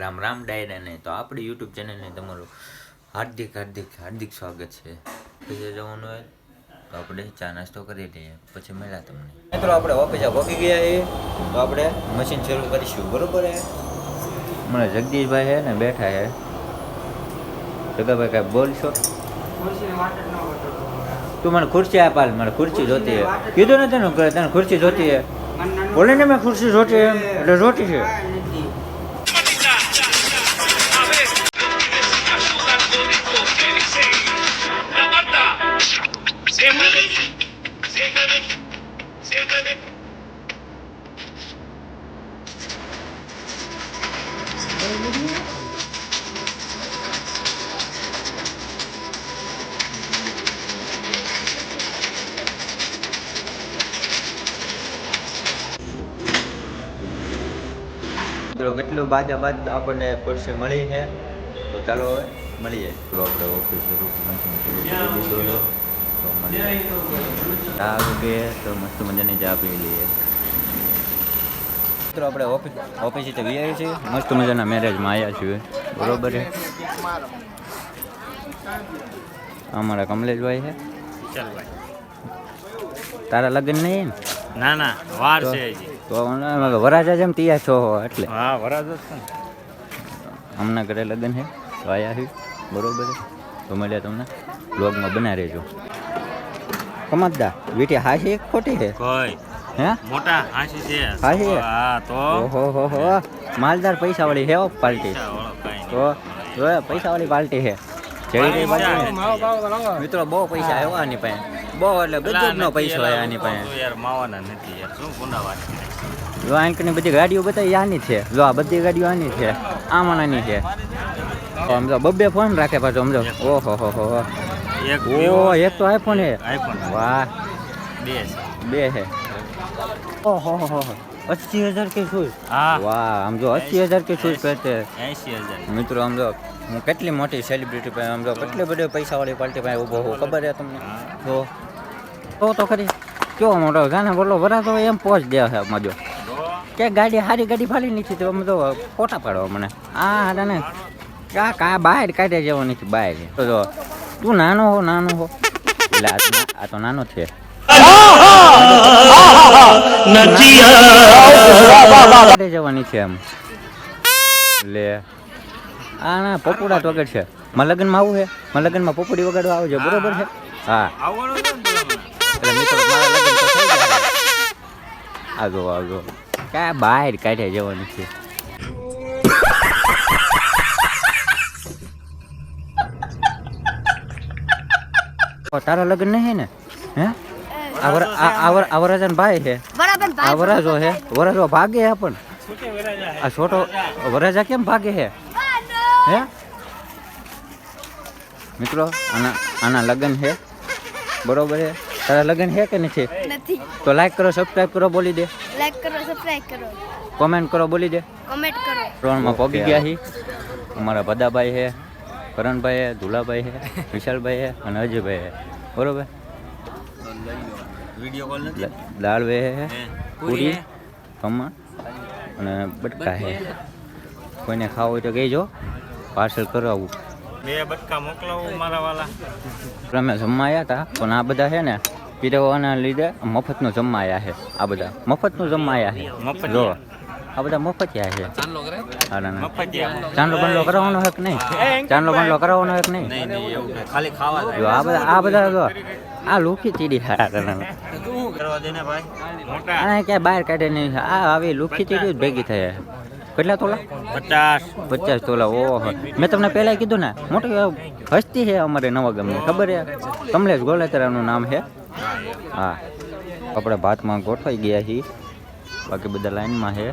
રામ રામ ડાયરાને તો આપણી યુટ્યુબ ચેનલને તમારું હાર્દિક હાર્દિક હાર્દિક સ્વાગત છે. પછી જવાનું હોય તો આપણે ચા નાસ્તો કરી લઈએ પછી મળ્યા તમને. મિત્રો આપણે ઓફિસે પહોંચી ગયા એ તો આપણે મશીન શરૂ કરીશું બરોબર હે મને જગદીશભાઈ છે ને બેઠા છે. જગાભાઈ કાંઈ બોલશો? તું મને ખુરશી આપાલ મને મારે ખુરશી જોતી હે કીધું ને તને તને ખુરશી જોતી હે બોલે ને મેં ખુરશી જોતી એમ એટલે જોતી છે. મિત્રો કેટલું બાજા બાદ આપણને ખુરશી મળી છે. તો ચાલો હવે મળીએ. તો આપણે ઓફિસ શરૂ મશીન શરૂ કરી દીધું છે. તો મળીએ ચા આવી તો મસ્ત મજાની ચા પી લઈએ. મિત્રો આપણે ઓફિસ ઓફિસે તો વી છીએ. મસ્ત મજાના મેરેજમાં આવ્યા છીએ. બરોબર છે? અમારા કમલેશભાઈ છે. તારા લગ્ન નહીં ને ના ના વાર છે તો વરાજા જેમ તૈયાર છો એટલે. હા વરાજ જ હમણાં ઘરે લગ્ન છે તો આયા છે બરોબર છે? તો મળ્યા તમને. બ્લોગમાં બના રહેજો. કમતદા વીટી હાશી ખોટી છે? કોઈ. હે? મોટા હાંસી છે. હાંસી હા તો? ઓહો હો હો. માલદાર પૈસાવાળી વાળી હે પાર્ટી તો જો પૈસાવાળી પાર્ટી છે. જેવી કઈ પૈસા પાર્ટી છે. મિત્રો બહુ પૈસા આવ્યા આની પાસે. બહુ એટલે બધું નો પૈસો આવ્યા આની પાસે. યાર માવાના નથી યાર. શું ગુના વાત છે? જો આંકની બધી ગાડીઓ બતાવી આની છે. જો આ બધી ગાડીઓ આની છે. આમાં આની છે. તો આમ બબ્બે ફોન રાખે પાછો સમજો ઓહો હો હો હો. એક ઓ એક તો આઈફોન હે આઈફોન વાહ બે છે બે હે ઓહો હો હો अस्सी हजार के शूज હા વાહ આમ જો अस्सी हजार के शूज પહેરતે એસી હજાર મિત્રો આમ જો હું કેટલી મોટી સેલિબ્રિટી પાસે આમ જો કેટલી બધી પૈસાવાળી પાર્ટી પાસે ઊભો હું ખબર છે તમને જો તો તો ખરી કેવો મોટો ગાને બોલો વરાતો એમ પહોંચ દે છે મજો કે ગાડી સારી ગાડી ફાલી નથી તો આમ તો ફોટા પાડવા મને આ હાડા ને કા કા બહાર કાઢે જેવો નથી બહાર તો જો તું નાનો હો નાનો હો. એટલે આ તો આ તો નાનો છે. જવાની છે એમ. લે આ ના પપુડા તો વગર છે. મારા લગ્નમાં આવું છે? મારા લગ્નમાં પપુડી વગાડવા આવજો બરોબર છે? હા. આગો આગો ક્યાં બહાર કાઢે જવાની છે? તારા લગ્ન નહીં ને હે આ વર- આ- આ વર- આ વરરાજાનો ભાઈ છે બરાબર આ વરાજો હે વરાજો ભાગે હે પણ આ છોટો વરાજા કેમ ભાગે હે હે મિત્રો આના આના લગ્ન છે બરોબર છે તારા લગ્ન છે કે નથી નથી તો લાઈક કરો સબસ્ક્રાઇબ કરો બોલી દે લાઈક કરો સબસ્ક્રાઇબ કરો કોમેન્ટ કરો બોલી દે કમેન્ટ કરો ત્રણમાં પગી ગયા છી અમારા ભદાભાઈ છે કરણભાઈ છે ધુલાભાઈ છે વિશાલભાઈ છે અને અજયભાઈ છે બરોબર? વીડિયો કોલ નથી? લા- દાળ વે હે. પૂરી ખમણ અને બટકા હે. કોઈને ખાવું હોય તો કહેજો પાર્સલ કરાવું. બે બટકા મોકલાવું મારા વાલા. અમે જમવા આવ્યા હતા પણ આ બધા છે ને પીરવવાના લીધે મફતનું જમવા આવ્યા છે આ બધા. મફતનું જમવા આવ્યા છે. જો. આ બધા મફતિયા છે. ચાંદલો બંદલો કરાવવાનો હક નહીં. ચાંદલો બંદલો કરાવવાનો હક નહીં. નહીં નહીં એવું નહીં. ખાલી ખાવા જો આ બધા આ બધા આ લુખી ચીડી હારા કરવા દે ને ભાઈ? મોટા. આ ક્યાંય બહાર કાઢે નહીં. આ આવી લુખી ચીડી જ ભેગી થઈ કેટલા તોલા? પચાસ. પચાસ તોલા ઓહો. મેં તમને પહેલા કીધું ને મોટી હસ્તી છે અમારે નવા ગામની. ખબર છે? કમલેશ ગોલેતરાનું નામ છે. હા. આપણે ભાતમાં ગોઠવાઈ ગયા છીએ. બાકી બધા લાઈનમાં છે.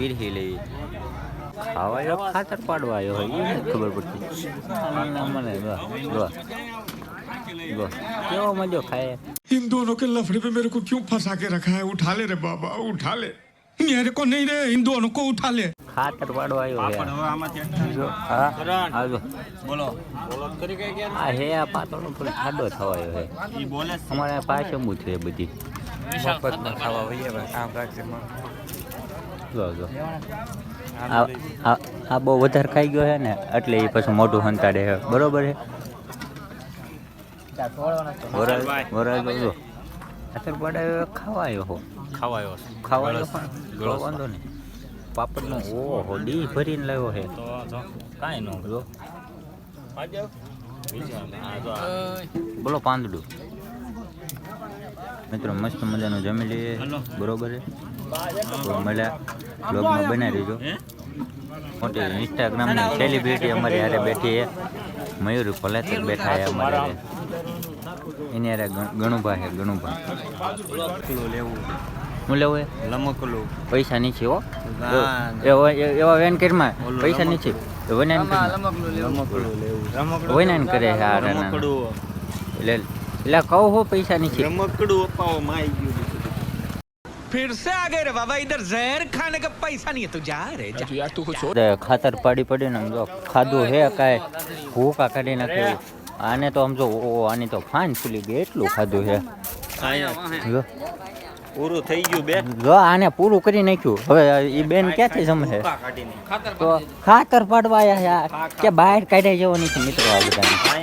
પીરહી લેવી ખાવા આવ્યો ખાતર પાડવા આવ્યો હોય એ નથી ખબર પડતી મને જો જો જો કેવો મજો ખાય इन दोनों के लफड़े पे मेरे को क्यों फंसा के रखा है उठा ले रे बाबा उठा ले मेरे को नहीं रे इन दोनों को उठा ले ખાતર પાડવા આવ્યો પાપડ છે હવે આમાંથી જો હા કરણ. આ જો બોલો બોલો કરી કઈ ગયા આ હે આ પાતળો થોડો ખાડો થવાયો છે ઈ બોલે છે. અમારે આ પાછળ છે બધી મફતમાં ખાવા વઈએ કામ રાખશે જો જો આ બહુ વધારે ખાઈ ગયો છે ને એટલે એ પછી મોઢું સંતાડે છે. બરોબર છે? વરાળ જો. અત્યારે પડાયો ખાવા હો. ખાવાયો આવ્યો છે ખાવા આવ્યો પણ વાંધો નહીં. પાપડનો ઓહો ડી ભરીને લાવ્યો છે. કાંઈ ન જો. બોલો પાંદડું. મિત્રો મસ્ત મજાનું જમી લઈએ. બરોબર તો મળ્યા બ્લોગમાં બનાવી દેજો હે? મોટી ઇન્સ્ટાગ્રામની સેલિબ્રિટી અમારી હારે બેઠી છે. મયુર પલેતર બેઠા છે અમારે. એની હારે ગણ- ગણુભા છે ગણુભા. હું લેવું એ? લમકલું. પૈસા નીચે હો. એવા એવા વેન કરીમાં? પૈસા નીચે? વનાન કરે રાના એટલે એટલે કહું હો પૈસા નીચે રમકડું અપાવો માઈ ગયું फिर से आ गए रे बाबा इधर जहर खाने का पैसा नहीं है तो जा रे जा તે ખાતર પાડી પડીને આમ જો ખાધું હે કાંઈ ભૂકા કાઢી નાખ્યું આને તો આમ જો ઓ આની તો ફાન ફૂલી ગઈ એટલું ખાધું છે જો પૂરું થઈ ગયું બે જો આને પૂરું કરી નાખ્યું હવે એ બેન ક્યાંથી જમશે કાઢીને તો ખાતર પાડવા આયા છે આ. કે બહાર કાઢ્યા જેવો નથી મિત્રો આ બધાને અહીંયા